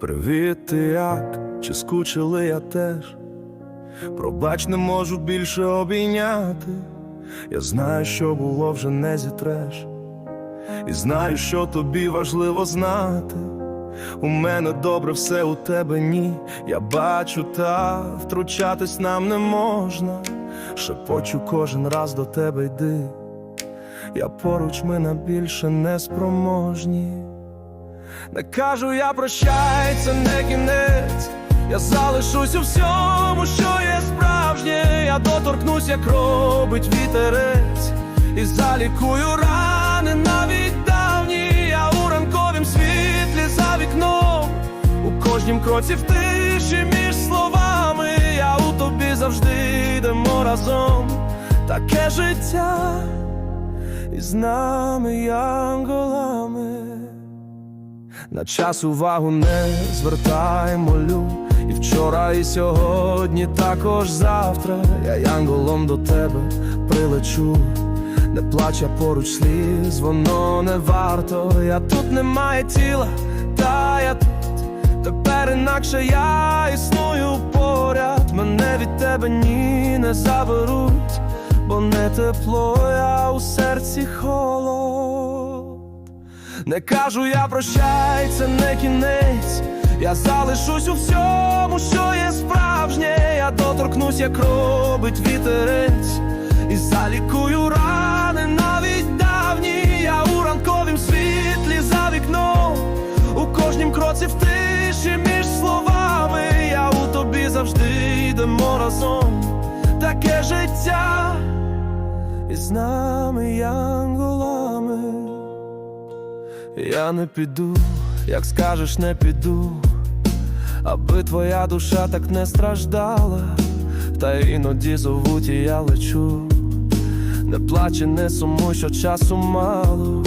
Привіт, ти як? Чи скучили я теж? Пробач, не можу більше обійняти. Я знаю, що було вже не зітреш. І знаю, що тобі важливо знати. У мене добре все у тебе ні. Я бачу, та втручатись нам не можна. Шепочу кожен раз до тебе йди. Я поруч ми на більше не спроможні. Не кажу я прощай, це не кінець. Я залишусь у всьому, що є справжнє. Я доторкнусь, як робить вітерець, і залікую рани навіть давні. Я у ранковім світлі за вікном, у кожнім кроці в тиші між словами. Я у тобі завжди йдемо разом. Таке життя, і з нами янголами. На час увагу не звертай, молю. І вчора, і сьогодні, також завтра. Я янголом до тебе прилечу. Не плач, я поруч сліз, воно не варто. Я тут немає тіла, та я тут. Тепер інакше я існую поряд. Мене від тебе ні не заберуть, бо не тепло, я у серці холод. Не кажу я прощай, це не кінець. Я залишусь у всьому, що є справжнє. Я доторкнусь, як робить вітерець, і залікую рани навіть давні. Я у ранковім світлі за вікном, у кожнім кроці в тиші між словами. Я у тобі завжди йдемо разом. Таке життя, і з нами янголами. Я не піду, як скажеш, не піду, аби твоя душа так не страждала, та іноді зовуть, і я лечу. Не плач і не сумуй, що часу мало.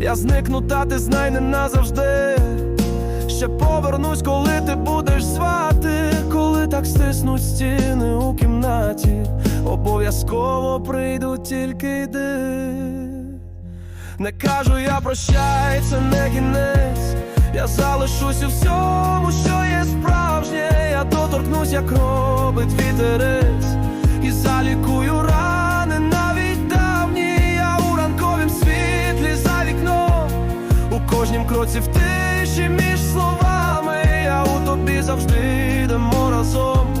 Я зникну, та ти знай не назавжди. Ще повернусь, коли ти будеш звати, коли так стиснуть стіни у кімнаті. Обов'язково прийду, тільки йди. Не кажу я прощай, це не кінець. Я залишусь у всьому, що є справжнє. Я доторкнусь, як робить вітерець, і залікую рани навіть давні. Я у ранковім світлі за вікном, у кожнім кроці в тиші між словами. Я у тобі завжди йдемо разом.